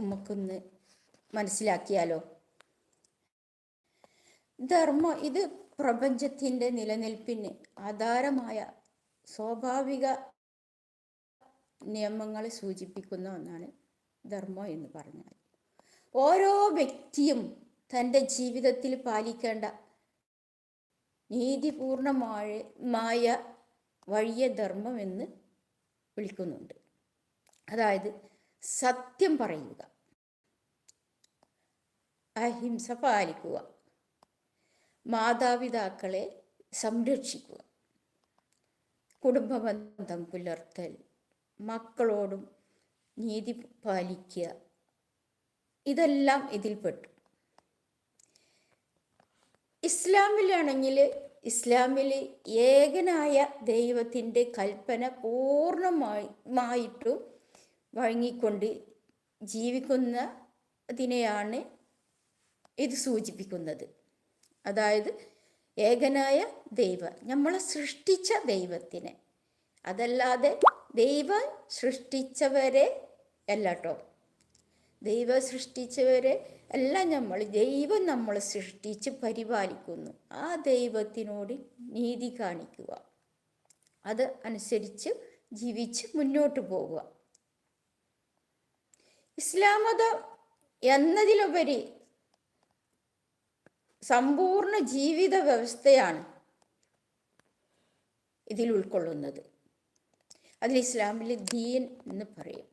നമുക്കൊന്ന് മനസ്സിലാക്കിയാലോ? ധർമ്മം ഇത് പ്രപഞ്ചത്തിന്റെ നിലനിൽപ്പിന് ആധാരമായ സ്വാഭാവിക നിയമങ്ങളെ സൂചിപ്പിക്കുന്ന ഒന്നാണ് ധർമ്മം എന്ന് പറഞ്ഞാൽ. ഓരോ വ്യക്തിയും തന്റെ ജീവിതത്തിൽ പാലിക്കേണ്ട നീതിപൂർണമായ മായ വഴിയെ ധർമ്മം എന്ന് വിളിക്കുന്നുണ്ട്. അതായത് സത്യം പറയുക. അഹിംസ പാലിക്കുക. മാതാപിതാക്കളെ സംരക്ഷിക്കുക. കുടുംബബന്ധം പുലർത്തൽ. മക്കളോടും നീതി പാലിക്കുക. ഇതെല്ലാം ഇതിൽപ്പെട്ടു. ഇസ്ലാമിലാണെങ്കിൽ ഇസ്ലാമിൽ ഏകനായ ദൈവത്തിന്റെ കൽപ്പന പൂർണമായി മായിട്ടും വഴങ്ങിക്കൊണ്ട് ജീവിക്കുന്നതിനെയാണ് ഇത് സൂചിപ്പിക്കുന്നത്. അതായത് ഏകനായ ദൈവ നമ്മളെ സൃഷ്ടിച്ച ദൈവത്തിനെ. അതല്ലാതെ ദൈവം സൃഷ്ടിച്ചവരെ അല്ല കേട്ടോ ദൈവം സൃഷ്ടിച്ചവരെ അല്ല നമ്മൾ ദൈവം നമ്മൾ സൃഷ്ടിച്ച് പരിപാലിക്കുന്നു. ആ ദൈവത്തിനോട് നീതി കാണിക്കുക. അത് അനുസരിച്ച് ജീവിച്ച് മുന്നോട്ട് പോവുക. ഇസ്ലാം മതം എന്നതിലുപരി സമ്പൂർണ ജീവിത വ്യവസ്ഥയാണ് ഇതിൽ ഉൾക്കൊള്ളുന്നത്. അതിൽ ഇസ്ലാമിൽ ദീൻ എന്ന് പറയും.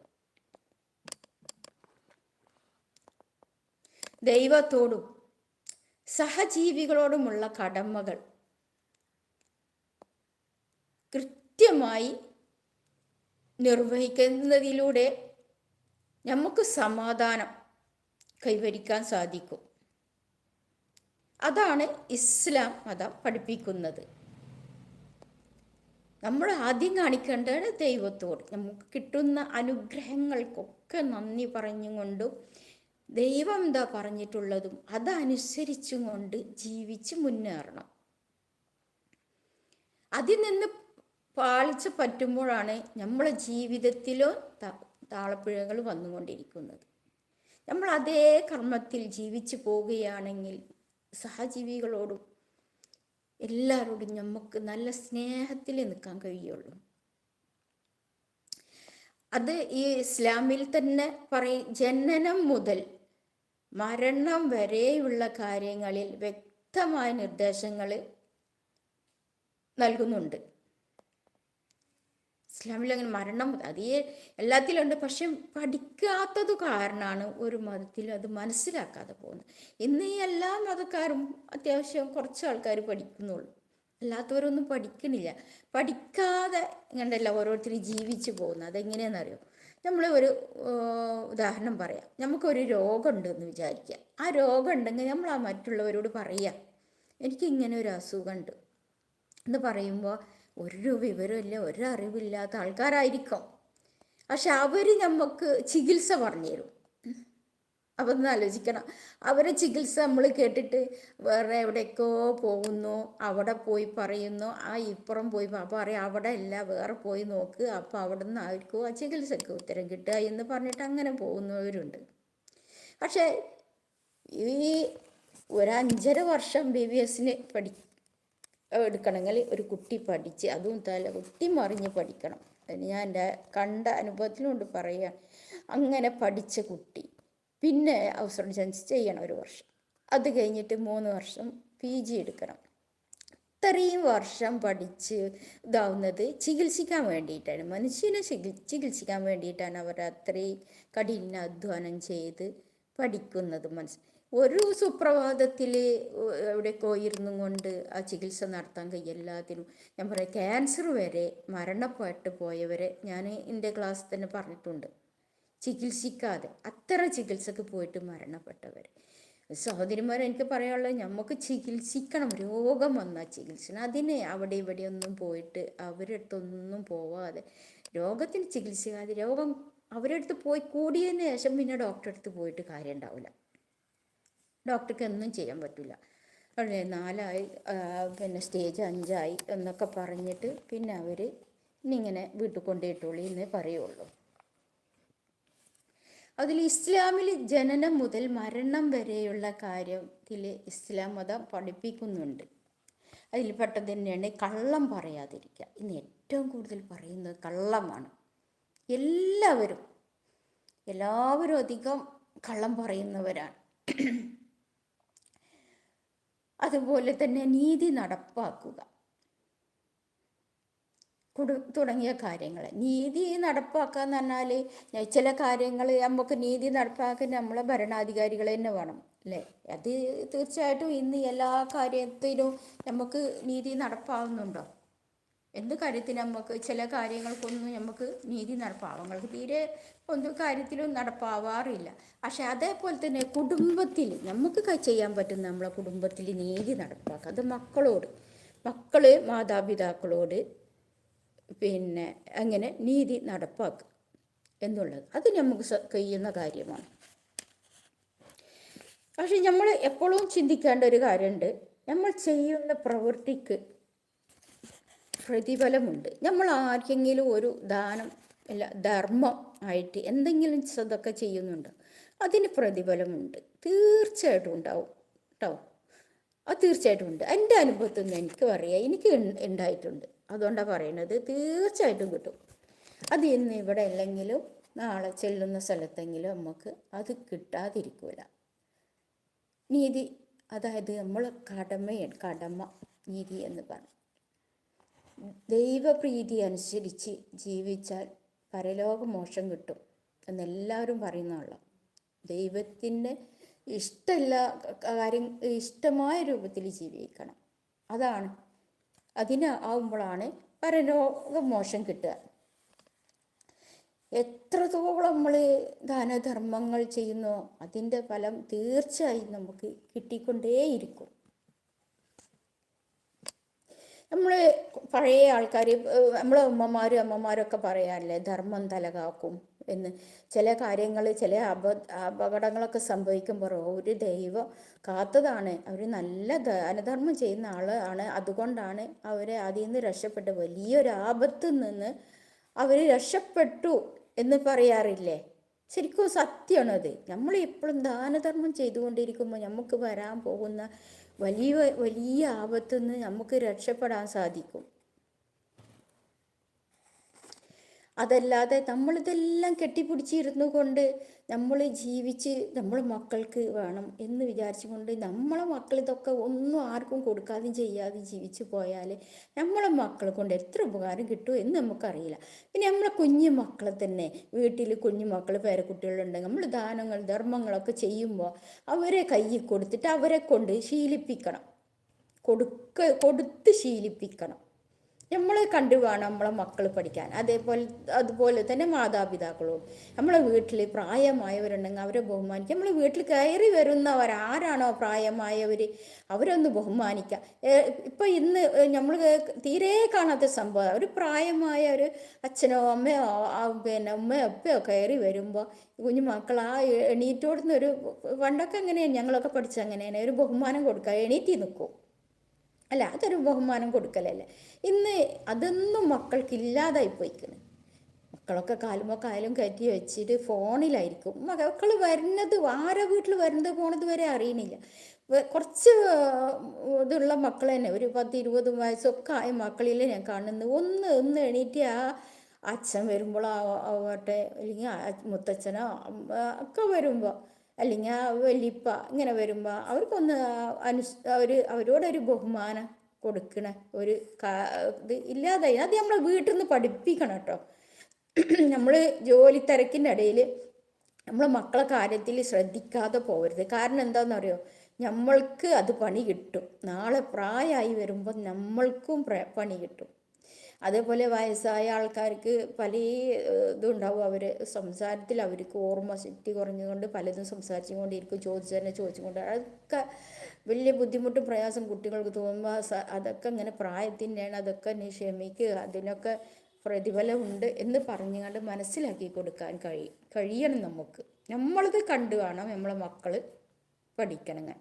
ദൈവത്തോടും സഹജീവികളോടുമുള്ള കടമകൾ കൃത്യമായി നിർവഹിക്കുന്നതിലൂടെ നമുക്ക് സമാധാനം കൈവരിക്കാൻ സാധിക്കും. അതാണ് ഇസ്ലാം മതം പഠിപ്പിക്കുന്നത്. നമ്മൾ ആദ്യം കാണിക്കേണ്ടത് ദൈവത്തോട്. നമുക്ക് കിട്ടുന്ന അനുഗ്രഹങ്ങൾക്കൊക്കെ നന്ദി പറഞ്ഞുകൊണ്ടും ദൈവം എന്താ പറഞ്ഞിട്ടുള്ളതും അതനുസരിച്ചും കൊണ്ട് ജീവിച്ച് മുന്നേറണം. അതിൽ നിന്ന് പാളിച്ച് പറ്റുമ്പോഴാണ് നമ്മളെ ജീവിതത്തിലോ താളപ്പിഴകൾ വന്നുകൊണ്ടിരിക്കുന്നത്. നമ്മൾ അതേ കർമ്മത്തിൽ ജീവിച്ചു പോവുകയാണെങ്കിൽ സഹജീവികളോടും എല്ലാവരോടും നമുക്ക് നല്ല സ്നേഹത്തിൽ നിൽക്കാൻ കഴിയുള്ളൂ. അത് ഈ ഇസ്ലാമിൽ തന്നെ പറയും ജനനം മുതൽ മരണം വരെയുള്ള കാര്യങ്ങളിൽ വ്യക്തമായ നിർദ്ദേശങ്ങൾ നൽകുന്നുണ്ട്. ഇസ്ലാമിൽ അങ്ങനെ മരണം അതേ എല്ലാത്തിലുണ്ട്. പക്ഷെ പഠിക്കാത്തത് കാരണമാണ് ഒരു മതത്തിൽ അത് മനസ്സിലാക്കാതെ പോകുന്നത്. ഇന്ന് ഈ എല്ലാ മതക്കാരും അത്യാവശ്യം കുറച്ച് ആൾക്കാർ പഠിക്കുന്നുള്ളൂ. അല്ലാത്തവരൊന്നും പഠിക്കണില്ല. പഠിക്കാതെ ഇങ്ങനെയല്ല ഓരോരുത്തരും ജീവിച്ചു പോകുന്നത്. അതെങ്ങനെയാണെന്നറിയോ? നമ്മൾ ഒരു ഉദാഹരണം പറയാം. നമുക്കൊരു രോഗമുണ്ടെന്ന് വിചാരിക്കുക. ആ രോഗം ഉണ്ടെങ്കിൽ നമ്മൾ ആ മറ്റുള്ളവരോട് പറയുക എനിക്ക് ഇങ്ങനെ ഒരു അസുഖമുണ്ട്. എന്ന് പറയുമ്പോൾ ഒരു വിവരമില്ല ഒരറിവില്ലാത്ത ആൾക്കാരായിരിക്കും. പക്ഷെ അവർ നമുക്ക് ചികിത്സ പറഞ്ഞു തരും. അപ്പം ഒന്ന് ആലോചിക്കണം. അവരെ ചികിത്സ നമ്മൾ കേട്ടിട്ട് വേറെ എവിടേക്കോ പോകുന്നു അവിടെ പോയി പറയുന്നു ആ ഇപ്പുറം പോയി പറയും അവിടെ അല്ല വേറെ പോയി നോക്ക് അപ്പോൾ അവിടെ നിന്ന് ആയിരിക്കും ആ ചികിത്സയ്ക്ക് ഉത്തരം കിട്ടുക എന്ന് പറഞ്ഞിട്ട് അങ്ങനെ പോകുന്നവരുണ്ട്. പക്ഷേ ഈ ഒരു അഞ്ചര വർഷം ബി ബി എസിന് പഠി എടുക്കണമെങ്കിൽ ഒരു കുട്ടി പഠിച്ച് അതും തല കുട്ടി മറിഞ്ഞ് പഠിക്കണം. ഞാൻ എന്റെ കണ്ട അനുഭവത്തിലുണ്ട് പറയുക അങ്ങനെ പഠിച്ച കുട്ടി. പിന്നെ അവസരം ചാൻസ് ചെയ്യണം ഒരു വർഷം. അത് കഴിഞ്ഞിട്ട് മൂന്ന് വർഷം പി ജി എടുക്കണം. ഇത്രയും വർഷം പഠിച്ച് ഇതാവുന്നത് ചികിത്സിക്കാൻ വേണ്ടിയിട്ടാണ്. മനുഷ്യനെ ചികിത്സിക്കാൻ വേണ്ടിയിട്ടാണ് അവർ അത്രയും കഠിന അധ്വാനം ചെയ്ത് പഠിക്കുന്നത് മനസ്സ്. ഒരു സുപ്രഭാതത്തിൽ എവിടെയൊക്കെ ഇരുന്നും കൊണ്ട് ആ ചികിത്സ നടത്താൻ കഴിയും എല്ലാത്തിനും. ഞാൻ പറയാം ക്യാൻസർ വരെ മരണപ്പെട്ട് പോയവരെ ഞാൻ എന്റെ ക്ലാസ് തന്നെ പറഞ്ഞിട്ടുണ്ട്. ചികിത്സിക്കാതെ അത്ര ചികിത്സക്ക് പോയിട്ട് മരണപ്പെട്ടവർ സഹോദരിമാർ എനിക്ക് പറയാനുള്ളത് നമുക്ക് ചികിത്സിക്കണം. രോഗം വന്നാൽ ചികിത്സിക്കണം അതിനെ അവിടെ ഇവിടെ ഒന്നും പോയിട്ട് അവരടുത്തൊന്നും പോവാതെ രോഗത്തിന് ചികിത്സിക്കാതെ രോഗം അവരടുത്ത് പോയി കൂടിയതിന് ശേഷം പിന്നെ ഡോക്ടറെ അടുത്ത് പോയിട്ട് കാര്യം ഉണ്ടാവില്ല ഡോക്ടർക്ക് ഒന്നും ചെയ്യാൻ പറ്റില്ല. അവിടെ നാലായി പിന്നെ സ്റ്റേജ് അഞ്ചായി എന്നൊക്കെ പറഞ്ഞിട്ട് പിന്നെ അവർ ഇന്നിങ്ങനെ വീട്ടിൽ കൊണ്ടുപോയിട്ടുള്ളൂ എന്നേ പറയുള്ളൂ. അതിൽ ഇസ്ലാമിൽ ജനനം മുതൽ മരണം വരെയുള്ള കാര്യത്തിൽ ഇസ്ലാം മതം പഠിപ്പിക്കുന്നുണ്ട്. അതിൽ പെട്ടത് തന്നെയാണ് കള്ളം പറയാതിരിക്കുക. ഇന്ന് ഏറ്റവും കൂടുതൽ പറയുന്നത് കള്ളമാണ്. എല്ലാവരും എല്ലാവരും അധികം കള്ളം പറയുന്നവരാണ്. അതുപോലെ തന്നെ നീതി നടപ്പാക്കുക. തുടങ്ങിയ കാര്യങ്ങൾ. നീതി നടപ്പാക്കുക എന്ന് പറഞ്ഞാൽ ചില കാര്യങ്ങൾ നമുക്ക് നീതി നടപ്പാക്കാൻ നമ്മളെ ഭരണാധികാരികൾ തന്നെ വേണം അല്ലേ? അത് തീർച്ചയായിട്ടും ഇന്ന് എല്ലാ കാര്യത്തിലും നമുക്ക് നീതി നടപ്പാവുന്നുണ്ടോ? എന്ത് കാര്യത്തിൽ നമുക്ക് ചില കാര്യങ്ങൾക്കൊന്നും നമുക്ക് നീതി നടപ്പാവങ്ങൾക്ക് തീരെ ഒന്നും കാര്യത്തിലും നടപ്പാവാറില്ല. പക്ഷെ അതേപോലെ തന്നെ കുടുംബത്തിൽ നമുക്ക് ചെയ്യാൻ പറ്റുന്ന നമ്മളെ കുടുംബത്തിൽ നീതി നടപ്പാക്കുക. അത് മക്കളോട് മക്കൾ മാതാപിതാക്കളോട് പിന്നെ അങ്ങനെ നീതി നടപ്പാക്കുക എന്നുള്ളത്. അത് നമുക്ക് കഴിയുന്ന കാര്യമാണ്. പക്ഷെ നമ്മൾ എപ്പോഴും ചിന്തിക്കേണ്ട ഒരു കാര്യമുണ്ട്. നമ്മൾ ചെയ്യുന്ന പ്രവൃത്തിക്ക് പ്രതിഫലമുണ്ട്. നമ്മൾ ആർക്കെങ്കിലും ഒരു ദാനം അല്ല ധർമ്മം ആയിട്ട് എന്തെങ്കിലും ഇതൊക്കെ ചെയ്യുന്നുണ്ട് അതിന് പ്രതിഫലമുണ്ട്. തീർച്ചയായിട്ടും ഉണ്ടാവും കേട്ടോ അത് തീർച്ചയായിട്ടും ഉണ്ട്. എന്റെ അനുഭവത്തിൽ നിന്ന് എനിക്ക് പറയാം. എനിക്ക് ഉണ്ടായിട്ടുണ്ട് അതുകൊണ്ടാണ് പറയുന്നത് തീർച്ചയായിട്ടും കിട്ടും. അത് ഇന്ന് ഇവിടെ അല്ലെങ്കിലും നാളെ ചെല്ലുന്ന സ്ഥലത്തെങ്കിലും നമുക്ക് അത് കിട്ടാതിരിക്കില്ല നീതി അതായത് നമ്മൾ കടമയാണ് കടമ നീതി എന്ന് പറഞ്ഞു ദൈവപ്രീതി അനുസരിച്ച് ജീവിച്ചാൽ പരലോകമോക്ഷം കിട്ടും എന്നെല്ലാവരും പറയുന്നതാണ് ദൈവത്തിന്റെ ഇഷ്ടമല്ല കാര്യം ഇഷ്ടമായ രൂപത്തിൽ ജീവിക്കണം. അതാണ്. അതിനാവുമ്പോഴാണ് പരലോക പരലോകമോക്ഷം കിട്ടുക. എത്രത്തോളം നമ്മൾ ദാനധർമ്മങ്ങൾ ചെയ്യുന്നോ അതിന്റെ ഫലം തീർച്ചയായും നമുക്ക് കിട്ടിക്കൊണ്ടേയിരിക്കും. നമ്മൾ പഴയ ആൾക്കാർ നമ്മളെ ഉമ്മമാരും അമ്മമാരൊക്കെ പറയാറില്ലേ ധർമ്മം തലകാക്കും എന്ന്. ചില കാര്യങ്ങൾ ചില അപ അപകടങ്ങളൊക്കെ സംഭവിക്കുമ്പോൾ ഒരു ദൈവം കാത്തതാണ്. അവർ നല്ല അനധർമ്മം ചെയ്യുന്ന ആളാണ് അതുകൊണ്ടാണ് അവരെ അതിൽ നിന്ന് രക്ഷപ്പെട്ട വലിയൊരു ആപത്തിൽ നിന്ന് അവർ രക്ഷപ്പെട്ടു എന്ന് പറയാറില്ലേ? ശരിക്കും സത്യമാണ് അത് നമ്മൾ എപ്പോഴും ദാനധർമ്മം ചെയ്തുകൊണ്ടിരിക്കുമ്പോൾ നമുക്ക് വരാൻ പോകുന്ന വലിയ വലിയ ആപത്തിൽ നിന്ന് നമുക്ക് രക്ഷപ്പെടാൻ സാധിക്കും. അതല്ലാതെ നമ്മളിതെല്ലാം കെട്ടിപ്പിടിച്ചിരുന്നു കൊണ്ട് നമ്മൾ ജീവിച്ച് നമ്മൾ മക്കൾക്ക് വേണം എന്ന് വിചാരിച്ചുകൊണ്ട് നമ്മളെ മക്കൾ ഇതൊക്കെ ഒന്നും ആർക്കും കൊടുക്കാതെയും ചെയ്യാതെയും ജീവിച്ചു പോയാൽ നമ്മളെ മക്കളെ കൊണ്ട് എത്ര ഉപകാരം കിട്ടും എന്ന് നമുക്കറിയില്ല. പിന്നെ നമ്മളെ കുഞ്ഞു മക്കളെ തന്നെ വീട്ടിൽ കുഞ്ഞു മക്കൾ പേരക്കുട്ടികളുണ്ടെങ്കിൽ നമ്മൾ ദാനങ്ങൾ ധർമ്മങ്ങളൊക്കെ ചെയ്യുമ്പോൾ അവരെ കയ്യിൽ കൊടുത്തിട്ട് അവരെ കൊണ്ട് ശീലിപ്പിക്കണം. കൊടുക്ക കൊടുത്ത് ശീലിപ്പിക്കണം. നമ്മളെ കണ്ടു വേണം നമ്മളെ മക്കൾ പഠിക്കാൻ. അതേപോലെ അതുപോലെ തന്നെ മാതാപിതാക്കളും. നമ്മളെ വീട്ടിൽ പ്രായമായവരുണ്ടെങ്കിൽ അവരെ ബഹുമാനിക്കുക. നമ്മൾ വീട്ടിൽ കയറി വരുന്നവർ ആരാണോ പ്രായമായവർ അവരൊന്ന് ബഹുമാനിക്കുക. ഇപ്പം ഇന്ന് നമ്മൾ തീരെ കാണാത്ത സംഭവം. ഒരു പ്രായമായ ഒരു അച്ഛനോ അമ്മയോ പിന്നെ ഉമ്മയോ അപ്പയോ കയറി വരുമ്പോൾ കുഞ്ഞു മക്കൾ ആ എണീറ്റോടുന്ന ഒരു പണ്ടൊക്കെ എങ്ങനെയാണ് ഞങ്ങളൊക്കെ പഠിച്ചത് അങ്ങനെയാണ്. ഒരു ബഹുമാനം കൊടുക്കുക. എണീറ്റി നിൽക്കും. അല്ല അതൊരു ബഹുമാനം കൊടുക്കലല്ലേ? ഇന്ന് അതൊന്നും മക്കൾക്ക് ഇല്ലാതായി പോയിക്കണ്. മക്കളൊക്കെ കാലുമ്പോൾ കാലും കയറ്റി വെച്ചിട്ട് ഫോണിലായിരിക്കും. മക്കൾ വരുന്നത് ആരെ വീട്ടിൽ വരുന്നത് പോണത് വരെ അറിയണില്ല. കുറച്ച് ഇതുള്ള മക്കൾ തന്നെ ഒരു പത്ത് ഇരുപത് വയസ്സൊക്കെ ആയ മക്കളിൽ ഞാൻ കാണുന്നത്. ഒന്ന് ഒന്ന് എണീറ്റ് ആ അച്ഛൻ വരുമ്പോൾ ആവട്ടെ അല്ലെങ്കിൽ മുത്തച്ഛനോ ഒക്കെ വരുമ്പോൾ അല്ലെങ്കിൽ ആ വലിപ്പ ഇങ്ങനെ വരുമ്പോൾ അവർക്കൊന്ന് അനുസ് അവർ അവരോടൊരു ബഹുമാനം കൊടുക്കണ ഒരു ഇത് ഇല്ലാതായി. അത് നമ്മളെ വീട്ടിൽ നിന്ന് പഠിപ്പിക്കണം കേട്ടോ. നമ്മൾ ജോലി തിരക്കിന്റെ ഇടയിൽ നമ്മൾ മക്കളെ കാര്യത്തിൽ ശ്രദ്ധിക്കാതെ പോകരുത് കാരണം എന്താണെന്നറിയോ നമ്മൾക്ക് അത് പണി കിട്ടും. നാളെ പ്രായമായി വരുമ്പോൾ നമ്മൾക്കും പണി കിട്ടും. അതേപോലെ വയസ്സായ ആൾക്കാർക്ക് പല ഇതുണ്ടാവും. അവർ സംസാരത്തിൽ അവർക്ക് ഓർമ്മ ശക്തി കുറഞ്ഞുകൊണ്ട് പലതും സംസാരിച്ചുകൊണ്ടിരിക്കും ചോദിച്ചു തന്നെ ചോദിച്ചുകൊണ്ട്. അതൊക്കെ വലിയ ബുദ്ധിമുട്ടും പ്രയാസം കുട്ടികൾക്ക് തോന്നുമ്പോൾ അതൊക്കെ ഇങ്ങനെ പ്രായത്തിന്റെയാണ് അതൊക്കെ ക്ഷമിക്കുക അതിനൊക്കെ പ്രതിഫലമുണ്ട് എന്ന് പറഞ്ഞുകൊണ്ട് മനസ്സിലാക്കി കൊടുക്കാൻ കഴിയും കഴിയണം നമുക്ക്. നമ്മളത് കണ്ടു കാണാം നമ്മളെ മക്കൾ പഠിക്കണങ്ങൾ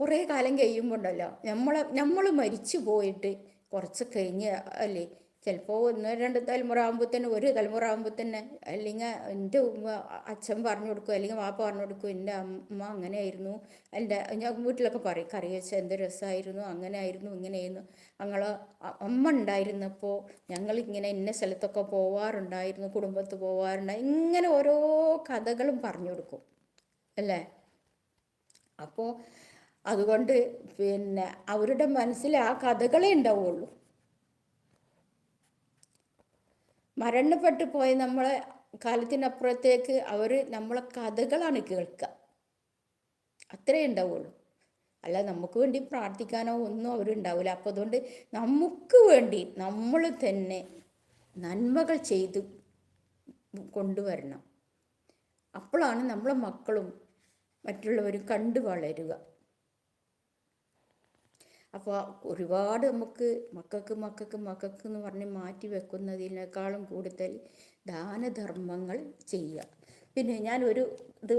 കുറേ കാലം കഴിയുമ്പോണ്ടല്ലോ നമ്മളെ നമ്മൾ മരിച്ചു പോയിട്ട് കുറച്ച് കഴിഞ്ഞ് അല്ലേ ചിലപ്പോൾ ഒന്ന് രണ്ട് തലമുറ ആകുമ്പോൾ തന്നെ ഒരു തലമുറ ആകുമ്പോൾ തന്നെ അല്ലെങ്കിൽ എന്റെ ഉമ്മ അച്ഛൻ പറഞ്ഞു കൊടുക്കും അല്ലെങ്കിൽ വാപ്പ പറഞ്ഞു കൊടുക്കും എന്റെ അമ്മ അങ്ങനെയായിരുന്നു. എന്റെ ഞാൻ വീട്ടിലൊക്കെ പറയും കറി വെച്ച എന്ത് രസമായിരുന്നു അങ്ങനെ ആയിരുന്നു ഇങ്ങനെയായിരുന്നു ഞങ്ങൾ അമ്മ ഉണ്ടായിരുന്നപ്പോൾ ഞങ്ങൾ ഇങ്ങനെ ഇന്ന സ്ഥലത്തൊക്കെ പോവാറുണ്ടായിരുന്നു കുടുംബത്ത് പോവാറുണ്ടായിരുന്നു ഇങ്ങനെ ഓരോ കഥകളും പറഞ്ഞു കൊടുക്കും അല്ലേ? അപ്പോൾ അതുകൊണ്ട് പിന്നെ അവരുടെ മനസ്സിൽ ആ കഥകളെ ഉണ്ടാവുള്ളൂ. മരണപ്പെട്ടു പോയ നമ്മളെ കാലത്തിനപ്പുറത്തേക്ക് അവർ നമ്മളെ കഥകളാണ് കേൾക്കുക. അത്രേ ഉണ്ടാവുള്ളൂ. അല്ല നമുക്ക് വേണ്ടി പ്രാർത്ഥിക്കാനോ ഒന്നും അവരുണ്ടാവില്ല അപ്പോൾ അതുകൊണ്ട് നമുക്ക് വേണ്ടി നമ്മൾ തന്നെ നന്മകൾ ചെയ്ത് കൊണ്ടുവരണം. അപ്പോഴാണ് നമ്മളെ മക്കളും മറ്റുള്ളവരും കണ്ടു വളരുക. അപ്പോൾ ഒരുപാട് നമുക്ക് മക്കൾക്ക് മക്കൾക്ക് മക്കൾക്ക് എന്ന് പറഞ്ഞ് മാറ്റി വെക്കുന്നതിനേക്കാളും കൂടുതൽ ദാനധർമ്മങ്ങൾ ചെയ്യുക. പിന്നെ ഞാൻ ഒരു ഇത്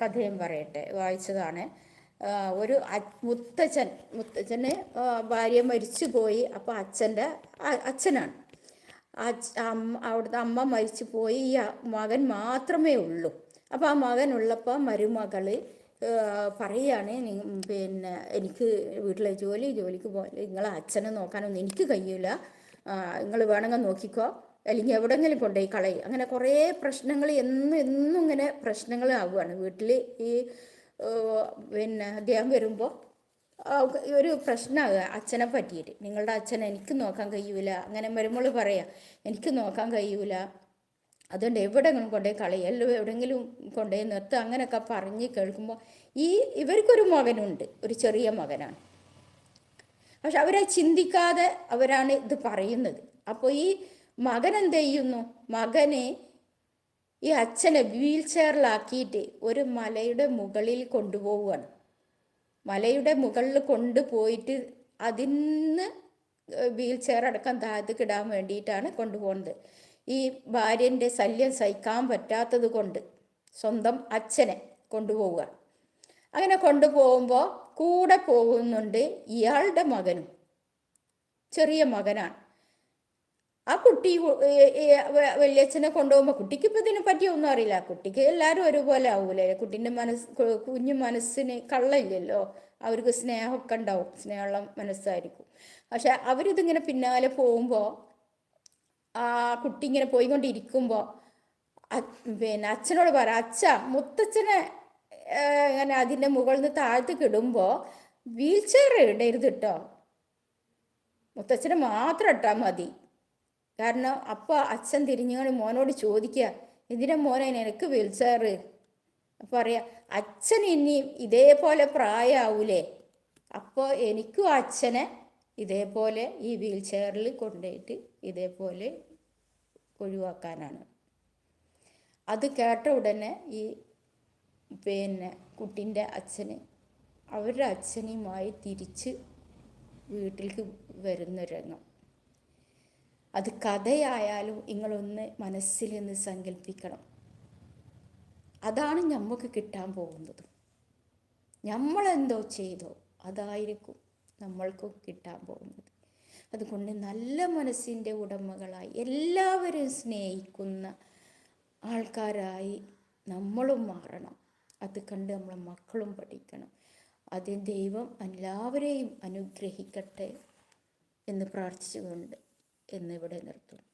കഥയും പറയട്ടെ വായിച്ചതാണ്. ഒരു മുത്തച്ഛൻ മുത്തച്ഛന് ഭാര്യ മരിച്ചു പോയി അപ്പോൾ അച്ഛന്റെ അച്ഛനാണ്. അവിടുത്തെ അമ്മ മരിച്ചു പോയി ഈ മകൻ മാത്രമേ ഉള്ളൂ. അപ്പോൾ ആ മകൻ ഉള്ളപ്പോൾ മരുമകൾ "നി- പിന്നെ എനിക്ക് വീട്ടിലെ ജോലി ജോലിക്ക് പോകാൻ നിങ്ങളെ അച്ഛനെ നോക്കാനൊന്നും എനിക്ക് കഴിയില്ല നിങ്ങൾ വേണമെങ്കിൽ നോക്കിക്കോ. അല്ലെങ്കിൽ എവിടെങ്കിലും കൊണ്ടുപോയി കളയും. അങ്ങനെ കുറേ പ്രശ്നങ്ങൾ എന്നും എന്നും ഇങ്ങനെ പ്രശ്നങ്ങൾ ആവുകയാണ്. വീട്ടിൽ ഈ പിന്നെ അദ്ദേഹം വരുമ്പോൾ ഒരു പ്രശ്നമാകുക അച്ഛനെ പറ്റിയിട്ട്. നിങ്ങളുടെ അച്ഛനെ എനിക്ക് നോക്കാൻ കഴിയൂല. അങ്ങനെ വരുമ്പോൾ പറയാം എനിക്ക് നോക്കാൻ കഴിയൂല. അതുകൊണ്ട് എവിടെങ്കിലും കൊണ്ടുപോയി കളയും എല്ലാം എവിടെയെങ്കിലും കൊണ്ടുപോയി നിർത്തുക അങ്ങനെയൊക്കെ പറഞ്ഞ് കേൾക്കുമ്പോൾ ഈ ഇവർക്കൊരു മകനുണ്ട് ഒരു ചെറിയ മകനാണ്. പക്ഷെ അവരെ ചിന്തിക്കാതെ അവരാണ് ഇത് പറയുന്നത്. അപ്പോൾ ഈ മകൻ എന്ത് ചെയ്യുന്നു? മകനെ ഈ അച്ഛനെ വീൽ ചെയറിലാക്കിയിട്ട് ഒരു മലയുടെ മുകളിൽ കൊണ്ടുപോവുകയാണ്. മലയുടെ മുകളിൽ കൊണ്ടുപോയിട്ട് അതിന്ന് വീൽ ചെയർ അടക്കം താഴത്തേക്ക് വേണ്ടിയിട്ടാണ് കൊണ്ടുപോകുന്നത്. ഈ ഭാര്യന്റെ ശല്യം സഹിക്കാൻ പറ്റാത്തത് കൊണ്ട് സ്വന്തം അച്ഛനെ കൊണ്ടുപോവുക. അങ്ങനെ കൊണ്ടുപോകുമ്പോൾ കൂടെ പോകുന്നുണ്ട് ഇയാളുടെ മകനും. ചെറിയ മകനാണ്. ആ കുട്ടി വലിയച്ഛനെ കൊണ്ടുപോകുമ്പോൾ കുട്ടിക്ക് ഇപ്പം ഇതിനെ പറ്റി ഒന്നും അറിയില്ല. കുട്ടിക്ക് എല്ലാവരും ഒരുപോലെ ആവൂലേ? കുട്ടീന്റെ മനസ്സ് കുഞ്ഞു മനസ്സിന് കള്ളയില്ലല്ലോ? അവർക്ക് സ്നേഹമൊക്കെ ഉണ്ടാവും. സ്നേഹമുള്ള മനസ്സായിരിക്കും. പക്ഷെ അവരിതിങ്ങനെ പിന്നാലെ പോകുമ്പോൾ ആ കുട്ടി ഇങ്ങനെ പോയിക്കൊണ്ടിരിക്കുമ്പോൾ പിന്നെ അച്ഛനോട് പറ അച്ഛ മുത്തച്ഛനെ ഇങ്ങനെ അതിന്റെ മുകളിൽ നിന്ന് താഴ്ത്ത് ഇടുമ്പോൾ വീൽ ചെയർ ഇടരുത് കേട്ടോ മുത്തച്ഛനെ മാത്രം ഇട്ടാൽ മതി. കാരണം അപ്പോൾ അച്ഛൻ തിരിഞ്ഞുകൊണ്ട് മോനോട് ചോദിക്കുക എന്തിനാ മോനെ എനിക്ക് വീൽ ചെയർ? പറയാ അച്ഛൻ ഇനി ഇതേപോലെ പ്രായമാവൂലേ അപ്പോൾ എനിക്കും അച്ഛനെ ഇതേപോലെ ഈ വീൽ ചെയറിൽ കൊണ്ടുപോയിട്ട് ഇതേപോലെ ഒഴിവാക്കാനാണ്. അത് കേട്ട ഉടനെ ഈ പിന്നെ കുട്ടിന്റെ അച്ഛന് അവരുടെ അച്ഛനുമായി തിരിച്ച് വീട്ടിലേക്ക് വരുന്ന രംഗം അത് കഥയായാലും നിങ്ങളൊന്ന് മനസ്സിൽ നിന്ന് സങ്കല്പിക്കണം അതാണ് നമുക്ക് കിട്ടാൻ പോകുന്നത്. നമ്മളെന്തോ ചെയ്തോ അതായിരിക്കും. നമ്മൾക്കും കിട്ടാൻ പോകുന്നത്. അതുകൊണ്ട് നല്ല മനസ്സിന്റെ ഉടമകളായി എല്ലാവരും സ്നേഹിക്കുന്ന ആൾക്കാരായി നമ്മളും മാറണം. അത് കണ്ട് നമ്മളെ മക്കളും പഠിക്കണം. അതിന് ദൈവം എല്ലാവരെയും അനുഗ്രഹിക്കട്ടെ എന്ന് പ്രാർത്ഥിച്ചുകൊണ്ട് എന്നിവിടെ നിർത്തുന്നു.